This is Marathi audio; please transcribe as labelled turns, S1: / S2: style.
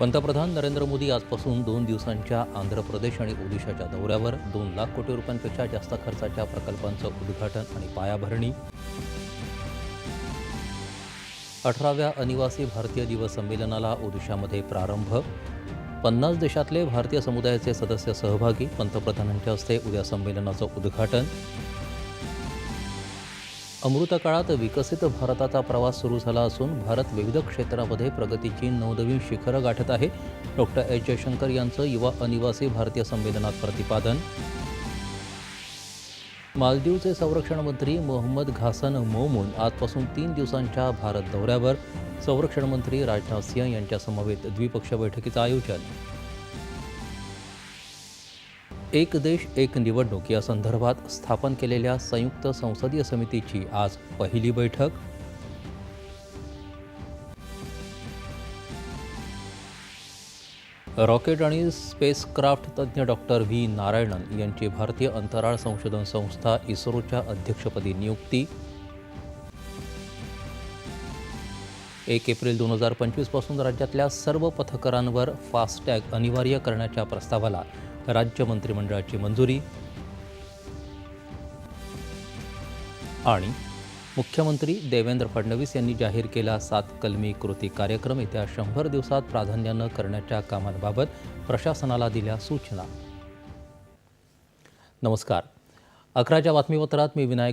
S1: पंतप्रधान नरेंद्र मोदी आजपासून दोन दिवसांच्या आंध्र प्रदेश आणि ओदिशाच्या दौऱ्यावर दोन लाख कोटी रुपयांपेक्षा जास्त खर्चाच्या प्रकल्पांचं उद्घाटन आणि पायाभरणी. अठराव्या अनिवासी भारतीय दिवस संमेलनाला ओदिशामध्ये प्रारंभ. पन्नास देशातले भारतीय समुदायाचे सदस्य सहभागी पंतप्रधानांच्या हस्ते उद्या संमेलनाचं उद्घाटन. अमृतकाळात विकसित भारताचा प्रवास सुरू झाला असून भारत विविध क्षेत्रामध्ये प्रगतीची नवनवीन शिखरं गाठत आहे. डॉक्टर एस जयशंकर यांचं युवा अनिवासी भारतीय संमेलनात प्रतिपादन. मालदीवचे संरक्षण मंत्री मोहम्मद घासन मोमून आजपासून तीन दिवसांच्या भारत दौऱ्यावर. संरक्षण मंत्री राजनाथ सिंह यांच्यासमवेत द्विपक्षीय बैठकीचं आयोजन. एक देश एक निवडणूक या संदर्भात स्थापन केलेल्या संयुक्त संसदीय समितीची आज पहिली बैठक. रॉकेट आणि स्पेसक्राफ्ट तज्ज्ञ डॉक्टर व्ही. नारायणन यांची भारतीय अंतराळ संशोधन संस्था इस्रोच्या अध्यक्षपदी नियुक्ती. एक एप्रिल दोन हजार पंचवीसपासून राज्यातल्या सर्व पथकरांवर फास्टॅग अनिवार्य करण्याच्या प्रस्तावाला राज्य मंत्रिमंडळाची मंजुरी आणि मुख्यमंत्री देवेंद्र फडणवीस यांनी जाहीर केला सात कलमी कृती कार्यक्रम येत्या शंभर दिवसात प्राधान्यानं करण्याच्या कामांबाबत प्रशासनाला दिल्या सूचना. नमस्कार. अकराच्या बातमीपत्रात मी विनायक